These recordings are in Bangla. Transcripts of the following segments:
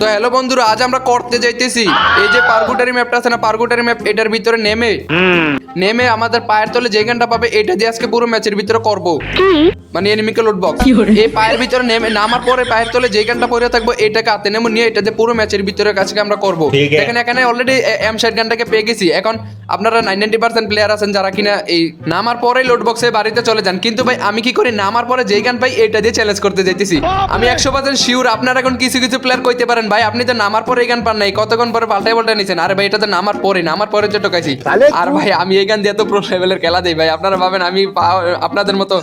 তো হ্যালো বন্ধুরা, আজ আমরা করতে যাইতেছি। এই যে পার্গুটারি ম্যাপটা আছে না পারগুটারি ম্যাপ এটার ভিতরে নেমে নেমে আমাদের পায়ের তলে যে গানটা পাবে এটা দিয়ে আজকে পুরো ম্যাচের ভিতরে করব। মানে এনিমিকে লুট বক্স এই পায়ের ভিতরে নেমে নামার পরে পায়ের তলে যে গানটা পরে থাকব এটাকে হাতে নেমো নিয়ে এটা দিয়ে পুরো ম্যাচের ভিতরে আজকে আমরা করব। দেখেন এখানে অলরেডি এম ষাট গানটাকে পেয়ে গেছি। এখন আপনারা নাইনটি পার্সেন্ট প্লেয়ার আছেন যারা কিনা এই নামার পরে লোড বক্সে বাড়িতে চলে যান। কিন্তু ভাই আমি কি করি? নামার পরে যেই গান পাই এটা দিয়ে চ্যালেঞ্জ করতে যাইতেছি। আমি একশো পার্সেন্ট শিওর আপনারা এখন কিছু কিছু প্লেয়ার কইতে পারেন। ভাই আপনি তো নামার পরে এই গান পান নাই। কতক্ষণ পরে পাল্টাই পাল্টাই নিছেন? আরে ভাই এটা তো নামার পরে নামার পরে যে টোকাইছি আর ভাই আমি এই গান দিয়ে তো প্রো লেভেলের খেলা দেই ভাই আপনারা ভাবেন আমি আপনাদের মতো।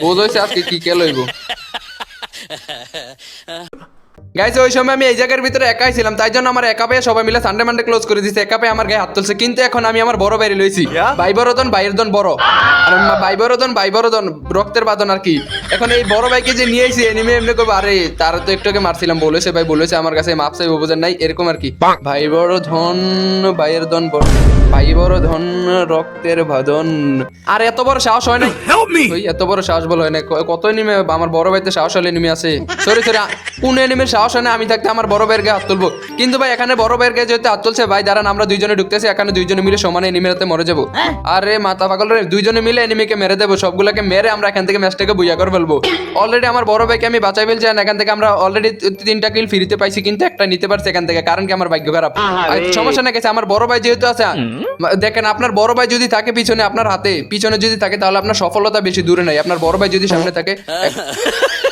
বোধ হয়েছে আজকে কি কে লইব গাইছে ওই সময় আমি এই জায়গার ভিতরে একাই ছিলাম তাই জন্য আমার একা পেয়ে সবাই মিলে সানডে মানডে ক্লোজ করে দিছে। একা পেয়ে আমার গায়ে হাত তুলছে কিন্তু এখন আমি আমার বড় বাইরে লইছি। ভাই বড়দন ভাইয়ের দন বড়। আর মা- ভাই বড়দন ভাই বড়দন রক্তের বাদন আর কি। এখন এই বড় ভাইকে যে নিয়ে আইছি এনিমে এমনি করব আরে তার তো একটু আগে মারছিলাম বলেছে ভাই বলেছে আমার কাছে মাপ চাই বোঝেন নাই? এরকম আর কি। ভাই বড় ধন ভাইয়ের দন বড়। ভাই বড় ধন রক্তের ভাদন আর এত বড় সাহস হয় ওই এত বড় সাহস বল হয় না কত এনিমে আমার বড় ভাইতে সাহস হলে এনিমে আছে? সরি সরি কোন এনিমের সাহস হয় না আমি থাকতে আমার বড় ভাইয়ের গায়ে হাত তুলবো। কিন্তু ভাই এখানে বড় ভাইয়ের গায়ে যেহেতু হাত তুলছে ভাই দাঁড়ান আমরা দুইজনে ঢুকতেছি এখানে দুইজনে মিলে সমানে এনিমের হাতে মরে যাব। আরে মাথা পাগল রে দুইজনে মিলে এনিমিকে মেরে দেবো সবগুলোকে মেরে আমরা এখান থেকে ম্যাচটাকে বুইয়া করে ফেলব। অলরেডি আমার বড় ভাইকে আমি বাঁচাই ফেলছি আর এখান থেকে আমরা অলরেডি তিনটা কিল ফ্রিতে পাইছি কিন্তু একটা নিতে পারছি এখান থেকে কারণ কি আমার ভাগ্য খারাপ। সমস্যা না গেছে আমার বড় ভাই যেহেতু আছে দেখেন আপনার বড় ভাই যদি থাকে পিছনে আপনার হাতে পিছনে যদি থাকে তাহলে আপনার সফলতা বেশি দূরে নাই আপনার বড় ভাই যদি সামনে থাকে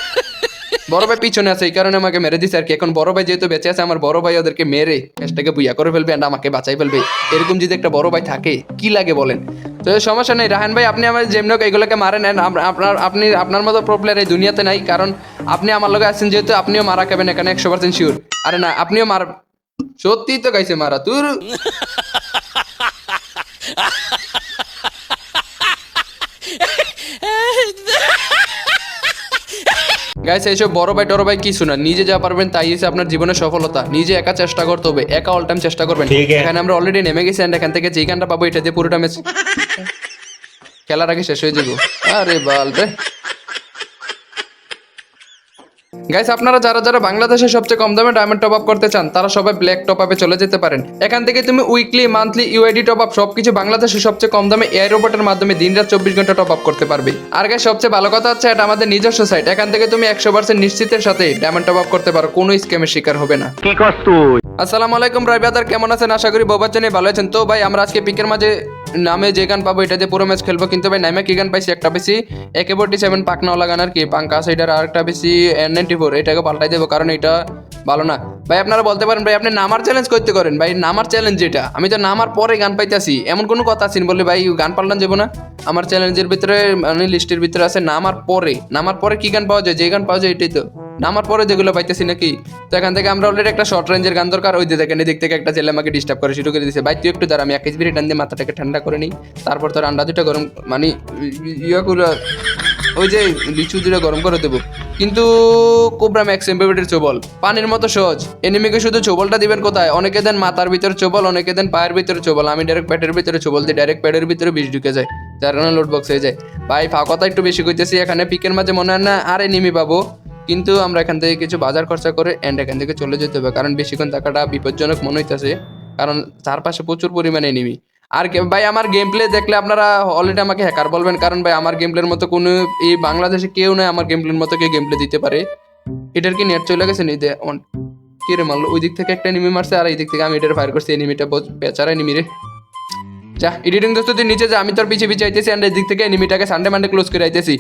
বড় ভাই পিছনে আছে, এই কারণে আমাকে মেরে দিছে আর কি। এখন বড় ভাই যেহেতু বেঁচে আছে, আমার বড় ভাই ওদেরকে মেরে ম্যাচটাকে বুইয়া করে ফেলবে and আমাকে বাঁচাই ফেলবে। এরকম যদি একটা বড় ভাই থাকে, কি লাগে বলেন? তো সমস্যা নেই, রাহান ভাই, আপনি আমার যেমন এগুলোকে মারে নেন। আপনার, আপনি, আপনার মতো প্রো প্লেয়ার এই দুনিয়াতে নাই, কারণ আপনি আমার লগে আছেন যেহেতু আপনিও মারা খাবেন এখানে একশো পার্সেন্ট শিওর আরে না, আপনিও মার সত্যি তো গাইছে মারা, তুর গাইস এইসব বড় ভাই টর ভাই কিছু না। নিজে যা পারবেন তাই হচ্ছে আপনার জীবনের সফলতা। নিজে একা চেষ্টা করতে হবে একা অল টাইম চেষ্টা করবেন। এখানে আমরা অলরেডি নেমে গেছি এন্ড এখান থেকে যে গানটা পাবো এটা দিয়ে পুরোটা ম্যাচ খেলার আগে শেষ হয়ে যাব। আরে বাল রে। গাইস আপনারা যারা যারা বাংলাদেশে সবচেয়ে কম দামে ডায়মন্ড টপ আপ করতে চান তারা সবাই ব্ল্যাক টপ আপে চলে যেতে পারেন। এখান থেকে তুমি weekly monthly UID top up সবকিছু বাংলাদেশে সবচেয়ে কম দামে এয়ার রোবটের মাধ্যমে দিনরাত চব্বিশ ঘণ্টা টপ আপ করতে পারবে। আর গাইস সবচেয়ে ভালো কথা হচ্ছে এটা আমাদের নিজস্ব সাইট এখান থেকে তুমি একশো পার্সেন্ট নিশ্চিতের সাথে ডায়মন্ড টপ আপ করতে পারো কোনো স্ক্যামের শিকার হবে না। কি করছ তুই? আসসালামু আলাইকুম রায় বাদার কেমন আছেন? আশা করি বাবার জন্য ভালো আছেন। তো ভাই আমরা আজকে পিকের মাঝে নামে যে গান পাবো এটা দিয়ে পুরো ম্যাচ খেলব। কিন্তু ভাই, নামে কি গান পাইছি? একটা বেশি একে ফোর্টি সেভেন পাকনাওয়ালা গান আর কি? পাঙ্কা সাইডার আর একটা বেশি এন নাইনটি ফোর এটাকে পাল্টাই দেবো, কারণ এটা ভালো না। ভাই, আপনারা বলতে পারেন, ভাই, আপনি নামার চ্যালেঞ্জ করতে করেন। ভাই, নামার চ্যালেঞ্জ যেটা? আমি তো নামার পরে গান পাইতেছি। এমন কোনো কথা আছে বলে, ভাই, গান পাল্টান যাব না? আমার চ্যালেঞ্জের ভিতরে মানে লিস্টের ভিতরে আছে নামার পরে। নামার পরে কি গান পাওয়া যায়? যে গান পাওয়া যায়, এটাই তো। নামার পরে যেগুলো পাইতেছি নাকি? তো এখান থেকে আমরা অলরেডি একটা শর্ট রেঞ্জের গান দরকার। ওই দেখেন দিক থেকে একটা ছেলে আমাকে ডিস্টার্ব করে, শুরু করে দিয়েছে ভাই, তুই একটু দাঁড়া, আমি এক বিড়ি টান দিয়ে মাথাটাকে ঠান্ডা করে নিই। তারপর তোর আন্ডা দুটো গরম মানে ইয়ে করে ওই যে লিচু দুটো গরম করে দেবো। কিন্তু কোবরা ম্যাক্স এমবেবেটের চোবল। পানির মতো সহজ। এনিমিকে শুধু চোবলটা দিবেন কোথায়? অনেকে দেন মাথার ভিতরে চোবল, অনেকে দেন পায়ের ভিতরে চোবল। আমি ডাইরেক্ট পেটের ভিতরে চোবল দিই ডাইরেক্ট পেটের ভিতরে বিষ ঢুকে যায়। যার কারণে লোড বক্স হয়ে যায়। ভাই ফাঁকতা একটু বেশি করতেছি এখানে পিকের মাঝে মনে হয় না আর এনিমি পাবো। কিন্তু আমরা এখান থেকে কিছু বাজার খরচা করে অ্যান্ড এখান থেকে চলে যেতে হবে। কারণ বেশিক্ষণ থাকাটা বিপজ্জনক মনে হইতেছে। কারণ চারপাশে প্রচুর পরিমাণে এনিমি আর ভাই, আমার গেম প্লে দেখলে আপনারা অলরেডি আমাকে হ্যাকার বলবেন, কারণ ভাই, আমার গেম প্লের মতো কোনো এই বাংলাদেশে কেউ নয় আমার গেম প্লের মতো কেউ গেম প্লে দিতে পারে। এটার কি নেট চলে গেছে নিতে কি রে মারলো? ওই দিক থেকে একটা এনিমি মারছে, আর এই দিক থেকে আমি এটার ফায়ার করছি এনিমিটা বেচারা এনিমি রে। যা এডিটিং দোস্ত, তুই নিচে যা, আমি তোর পিছিয়ে পিছিয়ে আইতেছি অ্যান্ড এদিক থেকে এনিমিটাকে সানডে মানডে ক্লোজ করে আইতেছি।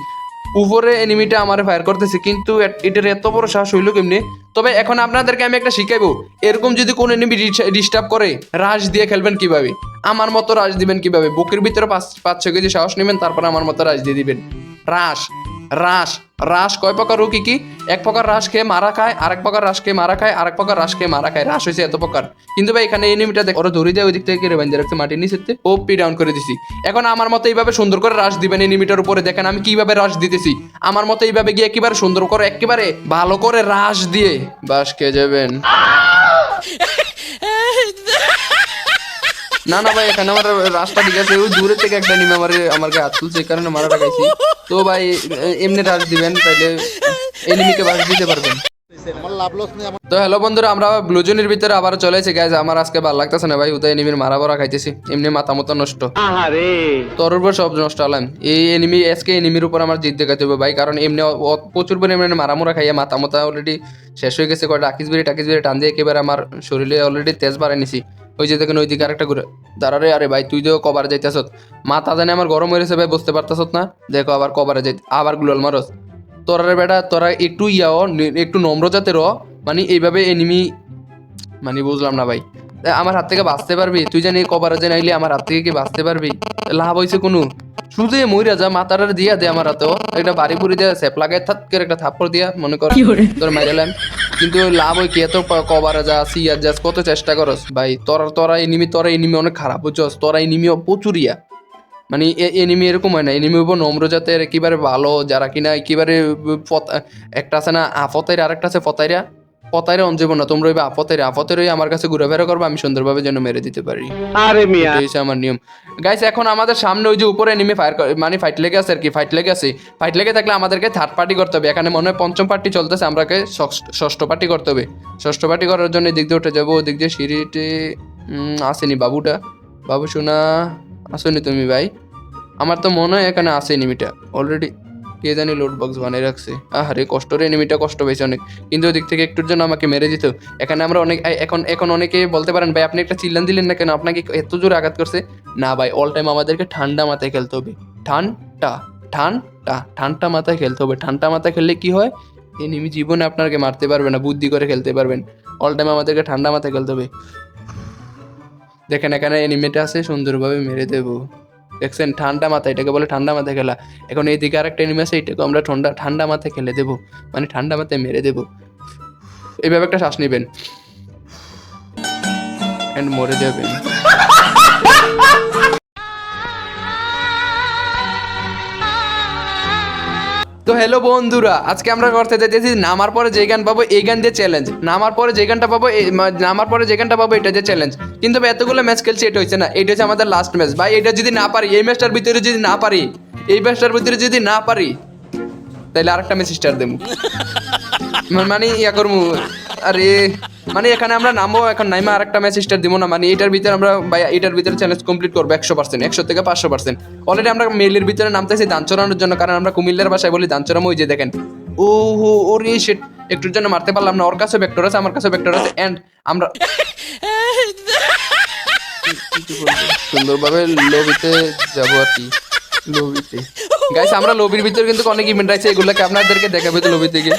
উপরে এনিমিটা আমার ফায়ার করতেছে, কিন্তু এটার এত বড় সাহস হইল কেমনি? তবে এখন আপনাদেরকে আমি একটা শিখাইবো, এরকম যদি কোনো এনিমি ডিস্টার্ব করে রাশ দিয়ে খেলবেন কীভাবে? আমার মতো রাশ দিবেন কীভাবে? বুকের ভিতরে পাঁচ পাঁচ ছ কেজি সাহস নেবেন, তারপর আমার মতো রাশ দিয়ে দিবেন। রাশ রাশ রাশ কয় প্রকার ও কি এক প্রকার রাশ খেয়ে মারা খায়, আরেক প্রকার রাশ খেয়ে মারা খায়, আরেক প্রকার রাশ খেয়ে মারা খায়। রাশ হয়েছে এত প্রকার। কিন্তু ভাই, এখানে এনিমিটা দেখ, ওরা ধরে দেয় ওই দিক থেকে কেড়ে বান্ধে রাখছে মাটির নিচেতে ও পি ডাউন করে দিছি। এখন আমার মতো এইভাবে সুন্দর করে রাশ দিবেন এনিমিটার উপরে। দেখেন আমি কীভাবে রাশ দিতেছি। আমার মতো এইভাবে গিয়ে একেবারে সুন্দর করে, একেবারে ভালো করে রাশ দিয়ে বাস খেয়ে যাবেন। না না ভাই এখানে আমার রাস্তা ঠিক আছে। ওই দূরে থেকে একটা নিমে আমার আমার হাত তুলছে কারণে মারা লাগাইছি তো ভাই এমনি রাশ দিবেন তাহলে এনিমিকে বাস দিতে পারবেন। তো হ্যালো বন্ধুরা আমরা ব্লুজনের ভিতরে আবার চলে এসেছি গাইজ আমার আজকে ভালো লাগতেছে না ভাই উদয় এনিমির মারা বড়া খাইতেছি। এমনি মাথা মতো নষ্ট। তোর উপর সব নষ্ট হলাম এই এনিমি এসকে এনিমির উপর আমার জিত দেখাতে হবে ভাই কারণ এমনি প্রচুর পরিমাণে মারামোরা খাইয়া মাথা মতো অলরেডি শেষ হয়ে গেছে কয়টা আকিস বেরি টাকিস বেরি টান দিয়ে একেবারে আমার শরীরে অলরেডি তেজ বাড়াই নিছি। ওই যে দেখেন ওইদিকে আরেকটা ঘুরে। দাঁড়ারে আরে ভাই, তুই তো কবার যাইতেছ তা জানে আমার গরম হয়েছে ভাই, বুঝতে পারতেছ না? দেখো আবার কবারে যাই আবার গুলাল মারস। তোরা রে বেটা, তোরা একটু ইয়াও একটু নম্র জাতের হ। মানে এইভাবে এনিমি মানে বুঝলাম না ভাই। আমার হাত থেকে বাঁচতে পারবি? তুই জানি কবার যে নাইলে আমার হাত থেকে কি বাঁচতে পারবি? লাভ হয়েছে কোনো? শুধু মইরা যা মাথাটা দিয়া দে আমার হাতেও একটা বাড়ি পুরি দিয়া সেপ লাগাই থাক করে একটা থাপ্পড় দিয়া মনে কর। তোর মাইরালাম কিন্তু লাভ হয় কি এত ক- কবারে যা সিয়ার যাস কত চেষ্টা করস। ভাই তোরা তোরা এনিমি তোরা এনিমি অনেক খারাপ বুঝছস? তোরা এনিমি প্রচুরিয়া মানে এনিমি এরকম হয় না। এনিমি উপর নম্র জাতের একেবারে ভালো যারা কিনা একেবারে একটা আছে না আফতাইরা আর একটা আছে ফতাইরা। ফতাইরা অঞ্জীব না তোমরা ওই আফতের ওই আমার কাছে ঘুরাফেরা করব আমি সুন্দরভাবে যেন মেরে দিতে পারি। আরে মিয়া। এটাই আমার নিয়ম। গাইস এখন আমাদের সামনে ওই যে উপরে এনিমি ফায়ার মানে ফাইট লেগে আছে আর কি ফাইট লেগে আছে। ফাইট লেগে থাকলে আমাদেরকে থার্ড পার্টি করতে হবে। এখানে মনে হয় পঞ্চম পার্টি চলতেছে আমরাকে ষষ্ঠ- পার্টি করতে হবে। ষষ্ঠ পার্টি করার জন্য এদিক দিয়ে উঠে যাব ওদিক দিয়ে সিঁড়িটি উম, আসেনি বাবুটা। বাবু শোনা আসেনি তুমি ভাই। আমার তো মনে হয় এখানে আসে এনিমিটা অলরেডি কে জানি লোড বক্স বানিয়ে রাখছে। আহারে কষ্টরে এনিমিটা কষ্ট পেয়েছে অনেক। কিন্তু ওদিক থেকে একটুর জন্য আমাকে মেরে দিত। এখানে আমরা অনেক এখন এখন অনেকে বলতে পারেন, ভাই, আপনি একটা চিল্লান দিলেন না কেন? আপনাকে এত জোরে আঘাত করছে? না, ভাই অল টাইম আমাদেরকে ঠান্ডা মাথায় খেলতে হবে। ঠান্ডা ঠান্ডা ঠান্ডা মাথায় খেলতে হবে। ঠান্ডা মাথায় খেললে কি হয়? এনিমি জীবনে আপনাকে মারতে পারবে না, বুদ্ধি করে খেলতে পারবেন। অল টাইম আমাদেরকে ঠান্ডা মাথায় খেলতে হবে। দেখেন, এখানে এনিমিটা আছে, সুন্দরভাবে মেরে দেবো। দেখছেন, ঠান্ডা মাথা এটাকে বলে ঠান্ডা মাথায় খেলা। এখন এইদিকে আরেকটা এনিমি আছে, এটাকে আমরা ঠান্ডা ঠান্ডা মাথায় খেলে দেবো। মানে ঠান্ডা মাথায় মেরে দেবো। এইভাবে একটা শ্বাস নেবেন। অ্যান্ড মরে যাবেন। তো হ্যালো বন্ধুরা আজকে আমরা করতে চাইতেছি নামার পরে যে গান পাবো এই গান দিয়ে চ্যালেঞ্জ নামার পরে যে গানটা পাবো নামার পরে যে গানটা পাবো এটা যে চ্যালেঞ্জ কিন্তু এতগুলো ম্যাচ খেলছি এটা হচ্ছে না এটা হচ্ছে আমাদের লাস্ট ম্যাচ ভাই এটা যদি না পারি এই ম্যাচটার ভিতরে যদি না পারি এই ম্যাচটার ভিতরে যদি না পারি তাহলে আরেকটা ম্যাচ স্টার দেবো। মানে ইয়া করব আরে মানে এখানে আমরা নামবো এখন নাইমা আরেকটা ম্যাচ স্টার দিব না মানে এটার ভিতরে আমরা ভাই এটার ভিতরে চ্যালেঞ্জ কমপ্লিট করব একশো পার্সেন্ট একশো থেকে পাঁচশো পার্সেন্ট অলরেডি আমরা মেলের ভিতরে নামতেছি দান চড়ানোর জন্য কারণ আমরা কুমিল্লার বাসায় বলি দান চড়ামো ওই যে দেখেন। ও হো ওরে শিট একটুর জন্য মারতে পারলাম না ওর কাছে ভেক্টর আছে আমার কাছে ভেক্টর আছে এন্ড আমরা সুন্দরভাবে লবিতে যাব আর কি লবিতে গাইস আমরা লবির ভিতরে কিন্তু অনেক ইভেন্ট আছে এগুলোকে আপনাদেরকে দেখাবে তো লবি থেকে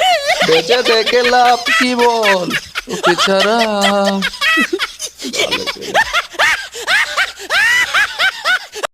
বেঁচে থেকে লাভ কি বল? ওকে ছাড়া